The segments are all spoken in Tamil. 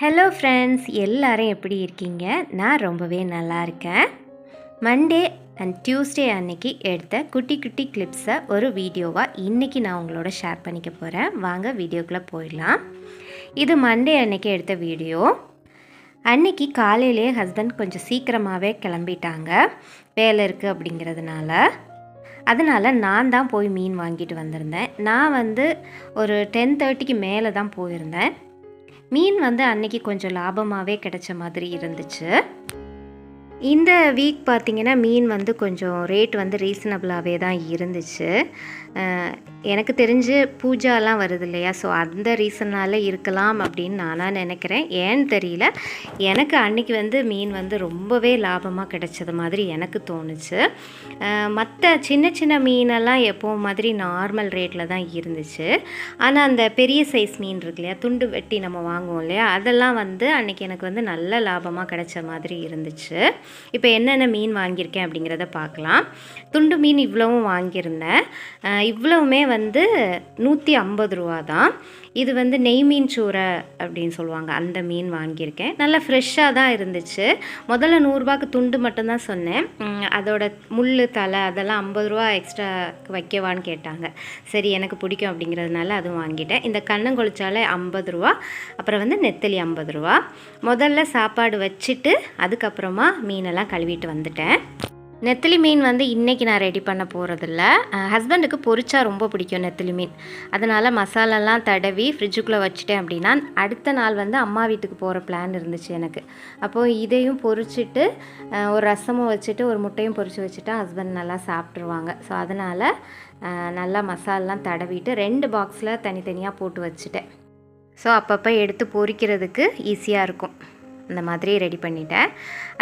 ஹலோ ஃப்ரெண்ட்ஸ் எல்லாரும் எப்படி இருக்கீங்க? நான் ரொம்பவே நல்லா இருக்கேன். மண்டே அண்ட் டியூஸ்டே அன்னைக்கு எடுத்த குட்டி குட்டி கிளிப்ஸை ஒரு வீடியோவாக இன்றைக்கி நான் உங்களோட ஷேர் பண்ணிக்க போகிறேன் வாங்க வீடியோக்குள்ளே போயிடலாம். இது மண்டே அன்னைக்கு எடுத்த வீடியோ. அன்னைக்கு காலையிலே ஹஸ்பண்ட் கொஞ்சம் சீக்கிரமாகவே கிளம்பிட்டாங்க. வேலை இருக்குது அப்படிங்கிறதுனால. அதனால் நான் தான் போய் மீன் வாங்கிட்டு வந்திருந்தேன். நான் வந்து ஒரு டென் தேர்ட்டிக்கு மேலே தான் போயிருந்தேன். மீன் வந்து அன்னைக்கு கொஞ்சம் லாபமாகவே கிடைச்ச மாதிரி இருந்துச்சு. இந்த வீக் பார்த்திங்கன்னா மீன் வந்து கொஞ்சம் ரேட் வந்து ரீசனபிளாகவே தான் இருந்துச்சு. எனக்கு தெரிஞ்சு பூஜாலாம் வருது இல்லையா ஸோ அந்த ரீசனால் இருக்கலாம் அப்படின்னு நானாக நினைக்கிறேன். ஏன்னு தெரியல. எனக்கு அன்னைக்கு வந்து மீன் வந்து ரொம்பவே லாபமாக கிடைச்சது மாதிரி எனக்கு தோணுச்சு. மற்ற சின்ன சின்ன மீனெல்லாம் எப்போ மாதிரி நார்மல் ரேட்டில் தான் இருந்துச்சு. ஆனால் அந்த பெரிய சைஸ் மீன் இருக்கு இல்லையா? துண்டு வெட்டி நம்ம வாங்குவோம் இல்லையா? அதெல்லாம் வந்து அன்றைக்கி எனக்கு வந்து நல்ல லாபமாக கிடைச்ச மாதிரி இருந்துச்சு. இப்போ என்னென்ன மீன் வாங்கியிருக்கேன் அப்படிங்கிறத பார்க்கலாம். துண்டு மீன் இவ்வளவும் வாங்கியிருந்தேன். இவ்வளவுமே வந்து நூற்றி ஐம்பது ரூபா தான் இது வந்து நெய் மீன் சூறை அப்படின்னு சொல்லுவாங்க. அந்த மீன் வாங்கியிருக்கேன். நல்லா ஃப்ரெஷ்ஷாக தான் இருந்துச்சு. முதல்ல நூறுரூபாக்கு துண்டு மட்டும்தான் சொன்னேன். அதோட முள் தலை அதெல்லாம் ஐம்பது ரூபா எக்ஸ்ட்ரா வைக்கவான்னு கேட்டாங்க. சரி எனக்கு பிடிக்கும் அப்படிங்கிறதுனால அதுவும் வாங்கிட்டேன். இந்த கண்ணங்கொழிச்சாலே ஐம்பது ரூபா. அப்புறம் வந்து நெத்தலி ஐம்பது ரூபா. முதல்ல சாப்பாடு வச்சுட்டு அதுக்கப்புறமா மீனெல்லாம் கழுவிட்டு வந்துட்டேன். நெத்திலி மீன் வந்து இன்றைக்கி நான் ரெடி பண்ண போகிறதில்ல ஹஸ்பண்டுக்கு பொரிச்சா ரொம்ப பிடிக்கும் நெத்திலி மீன். அதனால் மசாலாலாம் தடவி ஃப்ரிட்ஜுக்குள்ளே வச்சுட்டேன் அப்படின்னா அடுத்த நாள் வந்து அம்மா வீட்டுக்கு போகிற பிளான் இருந்துச்சு எனக்கு. அப்போது இதையும் பொரிச்சிட்டு ஒரு ரசமும் வச்சுட்டு ஒரு முட்டையும் பொரித்து வச்சுட்டா ஹஸ்பண்ட் நல்லா சாப்பிட்ருவாங்க ஸோ அதனால் நல்லா மசாலாலாம் தடவிட்டு ரெண்டு பாக்ஸில் தனித்தனியாக போட்டு வச்சுட்டேன். ஸோ அப்பப்போ எடுத்து பொரிக்கிறதுக்கு ஈஸியாக இருக்கும். இந்த மாதிரி ரெடி பண்ணிட்டேன்.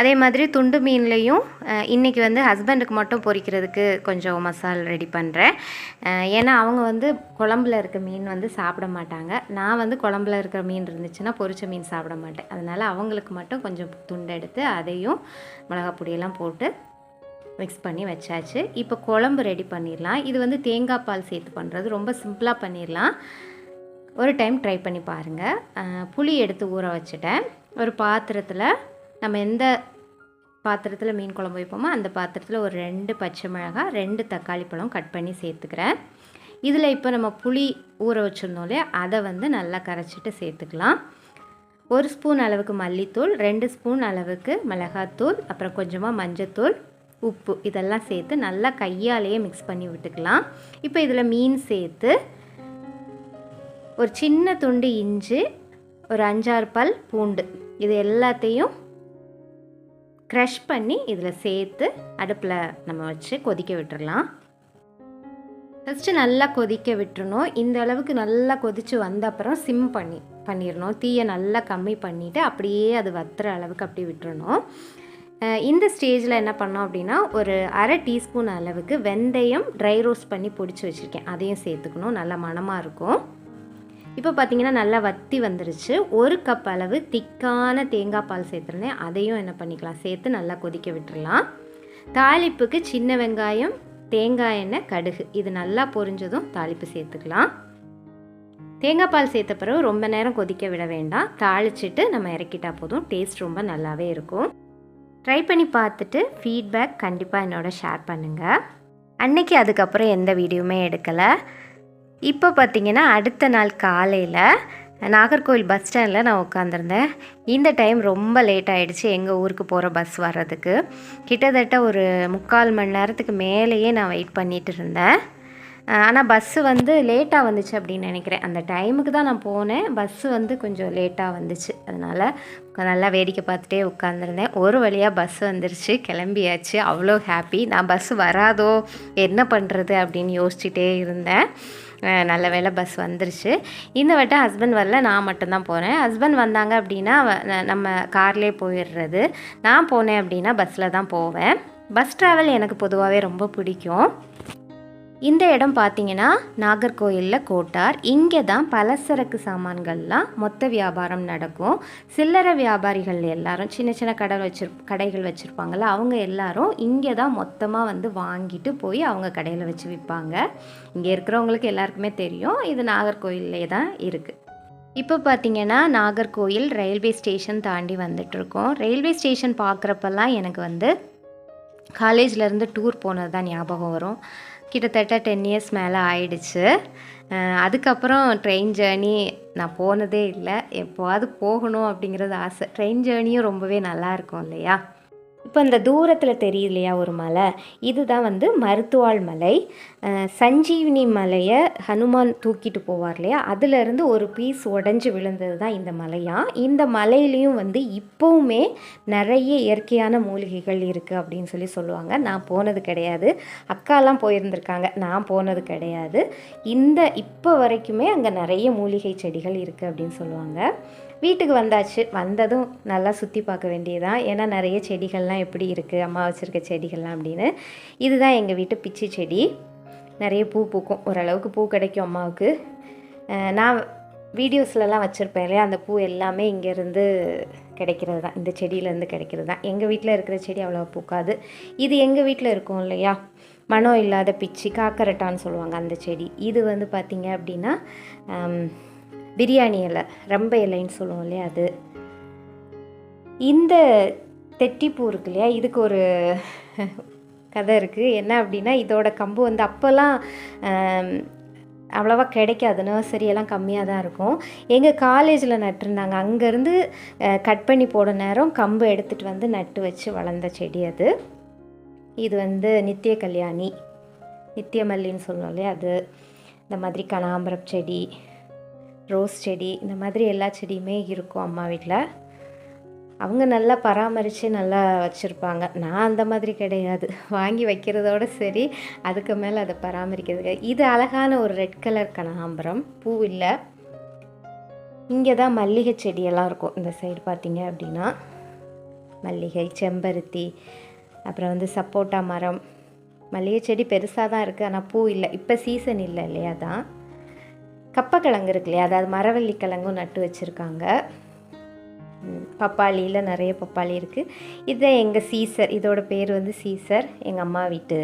அதே மாதிரி துண்டு மீன்லேயும் இன்றைக்கி வந்து ஹஸ்பண்டுக்கு மட்டும் பொரிக்கிறதுக்கு கொஞ்சம் மசால் ரெடி பண்ணுறேன் ஏன்னா அவங்க வந்து குழம்புல இருக்க மீன் வந்து சாப்பிட மாட்டாங்க. நான் வந்து குழம்புல இருக்கிற மீன் இருந்துச்சுன்னா பொறிச்ச மீன் சாப்பிட மாட்டேன். அதனால் அவங்களுக்கு மட்டும் கொஞ்சம் துண்டு எடுத்து அதையும் மிளகாப்பொடியெல்லாம் போட்டு மிக்ஸ் பண்ணி வச்சாச்சு. இப்போ குழம்பு ரெடி பண்ணிடலாம். இது வந்து தேங்காய் பால் சேர்த்து பண்ணுறது ரொம்ப சிம்பிளாக பண்ணிடலாம். ஒரு டைம் ட்ரை பண்ணி பாருங்கள் புளி எடுத்து ஊற வச்சுட்டேன். ஒரு பாத்திரத்தில் நம்ம எந்த பாத்திரத்தில் மீன் குழம்பு வைப்போமோ அந்த பாத்திரத்தில் ஒரு ரெண்டு பச்சை மிளகாய் ரெண்டு தக்காளி பழம் கட் பண்ணி சேர்த்துக்கிறேன். இதில் இப்போ நம்ம புளி ஊற வச்சுருந்தோம் இல்லையா? அதை வந்து நல்லா கரைச்சிட்டு சேர்த்துக்கலாம். ஒரு ஸ்பூன் அளவுக்கு மல்லித்தூள் ரெண்டு ஸ்பூன் அளவுக்கு மிளகாத்தூள் அப்புறம் கொஞ்சமாக மஞ்சத்தூள் உப்பு இதெல்லாம் சேர்த்து நல்லா கையாலேயே மிக்ஸ் பண்ணி விட்டுக்கலாம். இப்போ இதில் மீன் சேர்த்து ஒரு சின்ன துண்டு இஞ்சி ஒரு அஞ்சாறு பல் பூண்டு இது எல்லாத்தையும் க்ரஷ் பண்ணி இதில் சேர்த்து அடுப்பில் நம்ம வச்சு கொதிக்க விட்டுடலாம் ஃபஸ்ட்டு நல்லா கொதிக்க விட்டுறணும். இந்த அளவுக்கு நல்லா கொதித்து வந்த அப்புறம் சிம் பண்ணி பண்ணிடணும் தீயை நல்லா கம்மி பண்ணிவிட்டு அப்படியே அது வத்துற அளவுக்கு அப்படியே விட்டுறணும். இந்த ஸ்டேஜில் என்ன பண்ணோம் அப்படின்னா ஒரு அரை டீஸ்பூன் அளவுக்கு வெந்தயம் ட்ரை ரோஸ்ட் பண்ணி பொடிச்சு வச்சுருக்கேன். அதையும் சேர்த்துக்கணும். நல்லா மணமாக இருக்கும். இப்போ பார்த்தீங்கன்னா நல்லா வத்தி வந்துருச்சு. ஒரு கப் அளவு திக்கான தேங்காய் பால் சேர்த்துருந்தேன். அதையும் என்ன பண்ணிக்கலாம் சேர்த்து நல்லா கொதிக்க விட்டுறலாம். தாளிப்புக்கு சின்ன வெங்காயம் தேங்காய் எண்ணெய் கடுகு. இது நல்லா பொரிஞ்சதும் தாளிப்பு சேர்த்துக்கலாம். தேங்காய் பால் சேர்த்த பிறகு ரொம்ப நேரம் கொதிக்க விட வேண்டாம். தாளிச்சிட்டு நம்ம இறக்கிட்டா போதும். டேஸ்ட் ரொம்ப நல்லாவே இருக்கும். ட்ரை பண்ணி பார்த்துட்டு ஃபீட்பேக் கண்டிப்பாக என்னோட ஷேர் பண்ணுங்கள் அன்னைக்கு அதுக்கப்புறம் எந்த வீடியோவுமே எடுக்கலை. இப்போ பார்த்தீங்கன்னா அடுத்த நாள் காலையில் நாகர்கோவில் பஸ் ஸ்டாண்டில் நான் உட்காந்துருந்தேன் இந்த டைம் ரொம்ப லேட் ஆகிடுச்சு எங்கள் ஊருக்கு போகிற பஸ் வர்றதுக்கு. கிட்டத்தட்ட ஒரு முக்கால் மணி நேரத்துக்கு மேலேயே நான் வெயிட் பண்ணிகிட்டு இருந்தேன். ஆனால் பஸ்ஸு வந்து லேட்டாக வந்துச்சு அப்படின்னு நினைக்கிறேன். அந்த டைமுக்கு தான் நான் போனேன். பஸ்ஸு வந்து கொஞ்சம் லேட்டாக வந்துச்சு. அதனால் நல்லா வேடிக்கை பார்த்துட்டே உட்காந்துருந்தேன் ஒரு வழியாக பஸ் வந்துருச்சு. கிளம்பியாச்சு. அவ்வளோ ஹாப்பி. நான் பஸ்ஸு வராதோ என்ன பண்ணுறது அப்படின்னு யோசிச்சுட்டே இருந்தேன். நல்ல வேளை பஸ் வந்துருச்சு. இந்த வட்டம் ஹஸ்பண்ட் வரல நான் மட்டும்தான் போகிறேன் ஹஸ்பண்ட் வந்தாங்க அப்படின்னா நம்ம கார்லேயே போயிடுறது நான் போனேன் அப்படின்னா பஸ்ஸில் தான் போவேன். பஸ் ட்ராவல் எனக்கு பொதுவாகவே ரொம்ப பிடிக்கும். இந்த இடம் பார்த்தீங்கன்னா நாகர்கோயிலில் கோட்டார். இங்கே தான் பலசரக்கு சாமான்கள்லாம் மொத்த வியாபாரம் நடக்கும். சில்லறை வியாபாரிகள் எல்லாரும் சின்ன சின்ன கடை வச்சிரு கடைகள் வச்சுருப்பாங்கள்ல அவங்க எல்லாரும் இங்கே தான் மொத்தமாக வந்து வாங்கிட்டு போய் அவங்க கடையில் வச்சு விற்பாங்க இங்கே இருக்கிறவங்களுக்கு எல்லாருக்குமே தெரியும் இது நாகர்கோயிலே தான் இருக்குது இப்போ பார்த்தீங்கன்னா நாகர்கோயில் ரயில்வே ஸ்டேஷன் தாண்டி வந்துட்ருக்கோம் ரயில்வே ஸ்டேஷன் பார்க்குறப்பெல்லாம் எனக்கு வந்து காலேஜ்லேருந்து டூர் போனது தான் ஞாபகம் வரும். கிட்டத்தட்ட டென் இயர்ஸ் மேலே ஆயிடுச்சு. அதுக்கப்புறம் ட்ரெயின் ஜேர்னி நான் போனதே இல்லை. எப்போவாது போகணும் அப்படிங்கிறது ஆசை. ட்ரெயின் ஜேர்னியும் ரொம்பவே நல்லாயிருக்கும் இல்லையா? இப்போ இந்த தூரத்தில் தெரியுது இல்லையா ஒரு மலை? இதுதான் வந்து மருத்துவாள் மலை. சஞ்சீவினி மலையை ஹனுமான் தூக்கிட்டு போவார் இல்லையா? அதுலேருந்து ஒரு பீஸ் உடஞ்சி விழுந்தது தான் இந்த மலையா? இந்த மலையிலையும் வந்து இப்போவுமே நிறைய இயற்கையான மூலிகைகள் இருக்குது அப்படின்னு சொல்லி சொல்லுவாங்க. நான் போனது கிடையாது. அக்காலாம் போயிருந்திருக்காங்க. நான் போனது கிடையாது. இந்த இப்போ வரைக்குமே அங்கே நிறைய மூலிகை செடிகள் இருக்குது அப்படின்னு சொல்லுவாங்க. வீட்டுக்கு வந்தாச்சு. வந்ததும் நல்லா சுற்றி பார்க்க வேண்டியதான் ஏன்னா நிறைய செடிகள்லாம் எப்படி இருக்குது அம்மா வச்சுருக்க செடிகள்லாம் அப்படின்னு. இதுதான் எங்கள் வீட்டு பிச்சி செடி. நிறைய பூ பூக்கும். ஓரளவுக்கு பூ கிடைக்கும் அம்மாவுக்கு. நான் வீடியோஸ்லலாம் வச்சுருப்பேன் இல்லையா? அந்த பூ எல்லாமே இங்கேருந்து கிடைக்கிறது தான் இந்த செடியிலேருந்து கிடைக்கிறது தான் எங்கள் வீட்டில் இருக்கிற செடி அவ்வளோ பூக்காது. இது எங்கள் வீட்டில் இருக்கும் இல்லையா? மனம் இல்லாத பிச்சி காக்கரட்டான்னு சொல்லுவாங்க அந்த செடி. இது வந்து பார்த்திங்க அப்படின்னா பிரியாணி இலை ரொம்ப இலைன்னு சொல்லுவோம் இல்லையா அது. இந்த தெட்டிப்பூ இருக்கு இல்லையா இதுக்கு ஒரு கதை இருக்குது என்ன அப்படின்னா இதோட கம்பு வந்து அப்போல்லாம் அவ்வளோவா கிடைக்காது. நர்சரியெல்லாம் கம்மியாக தான் இருக்கும். எங்கள் காலேஜில் நட்டுருந்தாங்க. அங்கேருந்து கட் பண்ணி போட நேரம் கம்பு எடுத்துகிட்டு வந்து நட்டு வச்சு வளர்ந்த செடி அது. இது வந்து நித்திய கல்யாணி நித்திய மல்லின்னு சொல்லுவோம் இல்லையா அது. இந்த மாதிரி கனாம்பரம் செடி ரோஸ் செடி இந்த மாதிரி எல்லா செடியுமே இருக்கும் அம்மா வீட்டில் அவங்க நல்லா பராமரித்து நல்லா வச்சுருப்பாங்க. நான் அந்த மாதிரி கிடையாது. வாங்கி வைக்கிறதோட சரி அதுக்கு மேலே அதை பராமரிக்கிறது இது அழகான ஒரு ரெட் கலர் கனகாம்பரம். பூ இல்லை. இங்கே தான் மல்லிகை செடியெல்லாம் இருக்கும். இந்த சைடு பார்த்திங்க அப்படின்னா. மல்லிகை செம்பருத்தி அப்புறம் வந்து சப்போட்டா மரம். மல்லிகை செடி பெருசாக தான் இருக்குது ஆனால் பூ இல்லை. இப்போ சீசன் இல்லை இல்லையா தான் கப்பக்கிழங்கு இருக்கு இல்லையா? அதாவது மரவள்ளி கிழங்கும் நட்டு வச்சுருக்காங்க. பப்பாளியில் நிறைய பப்பாளி இருக்குது இதை எங்கள் சீசர் இதோட பேர் வந்து சீசர் எங்கள் அம்மா வீட்டு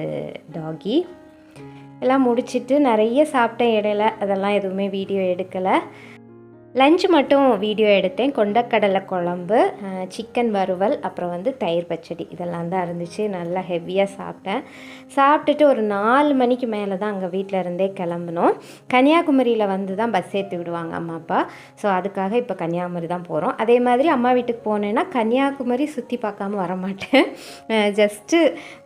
டாகி. எல்லாம் முடிச்சிட்டு நிறைய சாப்பிட்டேன் இடையில அதெல்லாம் எதுவுமே வீடியோ எடுக்கலை. லஞ்ச் மட்டும் வீடியோ எடுத்தேன். கொண்டக்கடலை குழம்பு சிக்கன் வறுவல் அப்புறம் வந்து தயிர் பச்சடி. இதெல்லாம் தான் இருந்துச்சு. நல்லா ஹெவியாக சாப்பிட்டேன். சாப்பிட்டுட்டு ஒரு நாலு மணிக்கு மேலே தான் அங்கே வீட்டில் இருந்தே கிளம்புனோம். கன்னியாகுமரியில் வந்து தான் பஸ் ஏற்றி விடுவாங்க அம்மா அப்பா. ஸோ அதுக்காக இப்போ கன்னியாகுமரி தான் போகிறோம் அதே மாதிரி அம்மா வீட்டுக்கு போனேன்னா கன்னியாகுமரி சுற்றி பார்க்காம வர மாட்டேன் ஜஸ்ட்டு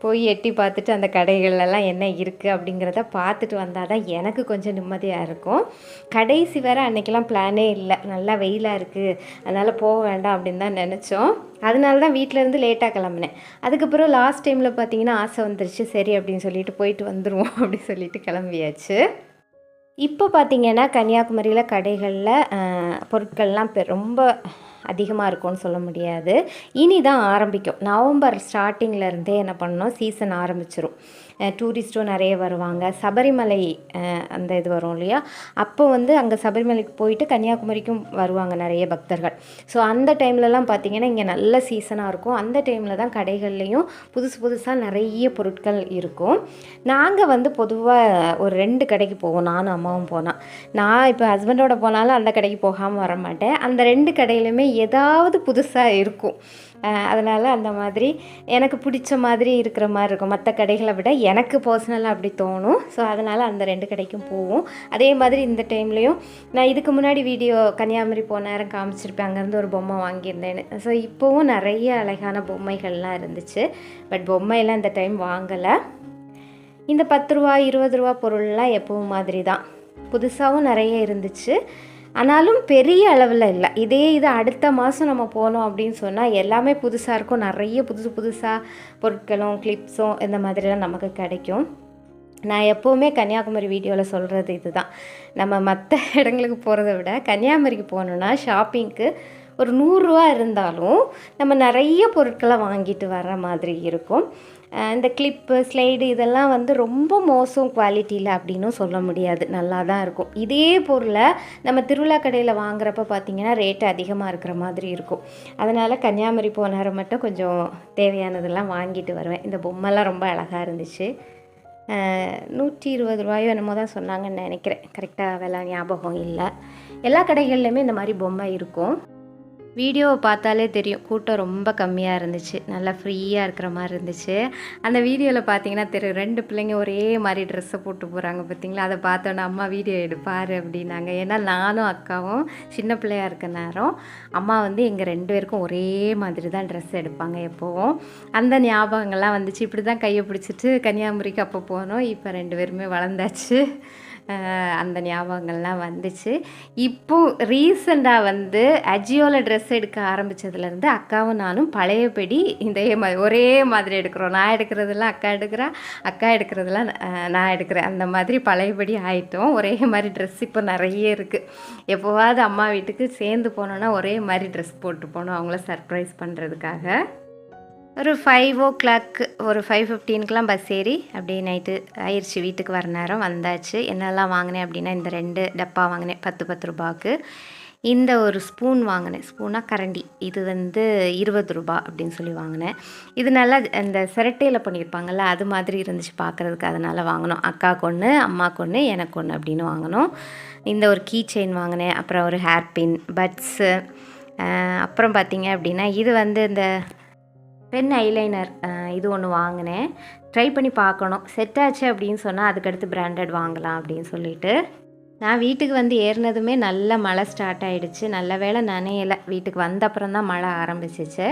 போய் எட்டி பார்த்துட்டு அந்த கடைகள்லாம் என்ன இருக்குது அப்படிங்கிறத பார்த்துட்டு வந்தால் தான் எனக்கு கொஞ்சம் நிம்மதியாக இருக்கும். கடைசி வர அன்னைக்கெல்லாம் பிளானே இல்லை நல்லா வெயிலாக இருக்குது அதனால் போக வேண்டாம் அப்படின்னு தான் நினச்சோம். அதனால தான் வீட்டிலேருந்து லேட்டாக கிளம்புனேன். அதுக்கப்புறம் லாஸ்ட் டைமில் பார்த்தீங்கன்னா ஆசை வந்துருச்சு சரி அப்படின்னு சொல்லிட்டு போயிட்டு வந்துடுவோம் அப்படின்னு சொல்லிட்டு கிளம்பியாச்சு. இப்போ பார்த்தீங்கன்னா கன்னியாகுமரியில் கடைகளில் பொருட்கள்லாம் பெ- ரொம்ப அதிகமாக இருக்கும்னு சொல்ல முடியாது. இனி தான் ஆரம்பிக்கும். நவம்பர் ஸ்டார்டிங்கில் இருந்தே என்ன பண்ணோம் சீசன் ஆரம்பிச்சிரும். டூரிஸ்ட்டும் நிறைய வருவாங்க. சபரிமலை அந்த இது வரும் இல்லையா? அப்போ வந்து அங்கே சபரிமலைக்கு போயிட்டு கன்னியாகுமரிக்கும் வருவாங்க நிறைய பக்தர்கள். ஸோ அந்த டைம்லலாம் பார்த்தீங்கன்னா இங்கே நல்ல சீசனாக இருக்கும். அந்த டைமில் தான் கடைகள்லேயும் புதுசு புதுசாக நிறைய பொருட்கள் இருக்கும். நாங்கள் வந்து பொதுவாக ஒரு ரெண்டு கடைக்கு போவோம். நானும் அம்மாவும் போனால் நான் இப்போ ஹஸ்பண்டோட போனாலும் அந்த கடைக்கு போகாமல் வர மாட்டேன். அந்த ரெண்டு கடையிலுமே ஏதாவது புதுசாக இருக்கும். அதனால் அந்த மாதிரி எனக்கு பிடிச்ச மாதிரி இருக்கிற மாதிரி இருக்கும். மற்ற கடைகளை விட எனக்கு பர்சனலாக அப்படி தோணும். ஸோ அதனால் அந்த ரெண்டு கடைக்கும் போவோம். அதே மாதிரி இந்த டைம்லேயும் நான் இதுக்கு முன்னாடி வீடியோ கன்னியாகுமரி போன நேரம் காமிச்சிருப்பேன். அங்கேருந்து ஒரு பொம்மை வாங்கியிருந்தேன்னு. ஸோ இப்போவும் நிறைய அழகான பொம்மைகள்லாம் இருந்துச்சு. பட் பொம்மையெல்லாம் இந்த டைம் வாங்கலை. இந்த பத்து ரூபா இருபது ரூபா பொருள்லாம் எப்பவும் மாதிரி தான். புதுசாகவும் நிறைய இருந்துச்சு. ஆனாலும் பெரிய அளவில் இல்லை. இதே இது அடுத்த மாதம் நம்ம போனோம் அப்படின்னு சொன்னால் எல்லாமே புதுசாக இருக்கும். நிறைய புதுசு புதுசாக பொருட்களும் கிளிப்ஸும் இந்த மாதிரிலாம் நமக்கு கிடைக்கும். நான் எப்போவுமே கன்னியாகுமரி வீடியோவில் சொல்கிறது இதுதான். நம்ம மற்ற இடங்களுக்கு போகிறத விட கன்னியாகுமரிக்கு போகணுன்னா ஷாப்பிங்க்கு ஒரு நூறுரூவா இருந்தாலும் நம்ம நிறைய பொருட்களை வாங்கிட்டு வர மாதிரி இருக்கும். இந்த கிளிப்பு ஸ்லைடு இதெல்லாம் வந்து ரொம்ப மோசம் குவாலிட்டியில் அப்படின்னும் சொல்ல முடியாது. நல்லா தான் இருக்கும். இதே பொருளை நம்ம திருவிழா கடையில் வாங்குறப்ப பார்த்தீங்கன்னா ரேட்டு அதிகமாக இருக்கிற மாதிரி இருக்கும். அதனால் கன்னியாகுமரி போனார மட்டும் கொஞ்சம் தேவையானதெல்லாம் வாங்கிட்டு வருவேன். இந்த பொம்மைலாம் ரொம்ப அழகாக இருந்துச்சு. நூற்றி இருபது ரூபாயோ என்னமோ தான் சொன்னாங்கன்னு நினைக்கிறேன். கரெக்டாக வில ஞாபகம் இல்லை. எல்லா கடைகள்லையுமே இந்த மாதிரி பொம்மை இருக்கும். வீடியோவை பார்த்தாலே தெரியும். கூட்டம் ரொம்ப கம்மியாக இருந்துச்சு. நல்லா ஃப்ரீயாக இருக்கிற மாதிரி இருந்துச்சு. அந்த வீடியோவில் பார்த்தீங்கன்னா தெரியும் ரெண்டு பிள்ளைங்க ஒரே மாதிரி ட்ரெஸ்ஸை போட்டு போகிறாங்க பார்த்தீங்களா? அதை பார்த்தோன்னே அம்மா வீடியோ எடுப்பார் அப்படின்னாங்க. ஏன்னா நானும் அக்காவும் சின்ன பிள்ளையாக இருக்க நேரம் அம்மா வந்து எங்கள் ரெண்டு பேருக்கும் ஒரே மாதிரி தான் ட்ரெஸ் எடுப்பாங்க எப்போவும். அந்த ஞாபகங்கள்லாம் வந்துச்சு. இப்படி தான் கையை பிடிச்சிட்டு கன்னியாகுமரிக்கு அப்போ போனோம். இப்போ ரெண்டு பேருமே வளர்ந்தாச்சு. அந்த ஞாபகங்கள்லாம் வந்துச்சு. இப்போ ரீசெண்டாக வந்து அஜியோவில் ட்ரெஸ் எடுக்க ஆரம்பித்ததுலேருந்து அக்காவும் நானும் பழையபடி இதே மாதிரி ஒரே மாதிரி எடுக்கிறோம். நான் எடுக்கிறதெல்லாம் அக்கா எடுக்கிறா அக்கா எடுக்கிறதெல்லாம் நான் எடுக்கிறேன். அந்த மாதிரி பழையபடி ஆயிட்டோம். ஒரே மாதிரி ட்ரெஸ் இப்போ நிறைய இருக்குது எப்போவாவது அம்மா வீட்டுக்கு சேர்ந்து போனோன்னா ஒரே மாதிரி ட்ரெஸ் போட்டு போனோம் அவங்கள சர்ப்ரைஸ் பண்ணுறதுக்காக ஒரு ஃபைவ் ஓ கிளாக் ஒரு ஃபைவ் ஃபிஃப்டீனுக்கெலாம் பஸ் ஏறி அப்படியே நைட்டு ஆயிடுச்சு வீட்டுக்கு வர நேரம் வந்தாச்சு. என்னெல்லாம் வாங்கினேன் அப்படின்னா இந்த ரெண்டு டப்பா வாங்கினேன். பத்து பத்து ரூபாய்க்கு. இந்த ஒரு ஸ்பூன் வாங்கினேன். ஸ்பூனாக கரண்டி. இது வந்து இருபது ரூபா அப்படின்னு சொல்லி வாங்கினேன். இது நல்லா இந்த சிரட்டையில் பண்ணியிருப்பாங்கல்ல அது மாதிரி இருந்துச்சு பார்க்குறதுக்கு அதனால் வாங்கினோம். அக்காவுக்கு ஒன்று அம்மாவுக்கு ஒன்று எனக்கு ஒன்று அப்படின்னு வாங்கினோம். இந்த ஒரு கீ செயின் வாங்கினேன். அப்புறம் ஒரு ஹேர் பின் பட்ஸு அப்புறம் பார்த்தீங்க அப்படின்னா இது வந்து இந்த பென் ஐலைனர் இது ஒன்று வாங்கினேன். ட்ரை பண்ணி பார்க்கணும். செட் ஆச்சு அப்படின்னு சொன்னால் அதுக்கடுத்து பிராண்டட் வாங்கலாம் அப்படின்னு சொல்லிட்டு. நான் வீட்டுக்கு வந்து ஏறினதுமே நல்ல மழை ஸ்டார்ட் ஆகிடுச்சு நல்ல வேளை நனையலை. வீட்டுக்கு வந்த அப்புறம் தான் மழை ஆரம்பிச்சிச்சு.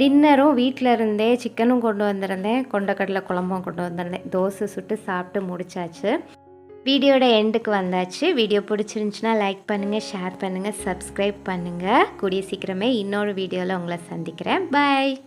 டின்னரும் வீட்டில் இருந்தே சிக்கனும் கொண்டு வந்திருந்தேன். கொண்டக்கடலை குழம்பும் கொண்டு வந்திருந்தேன். தோசை சுட்டு சாப்பிட்டு முடிச்சாச்சு. வீடியோட எண்டுக்கு வந்தாச்சு. வீடியோ பிடிச்சிருந்துச்சுன்னா லைக் பண்ணுங்கள் ஷேர் பண்ணுங்கள் சப்ஸ்கிரைப் பண்ணுங்கள் கூடிய சீக்கிரமே இன்னொரு வீடியோவில் உங்களை சந்திக்கிறேன். பாய்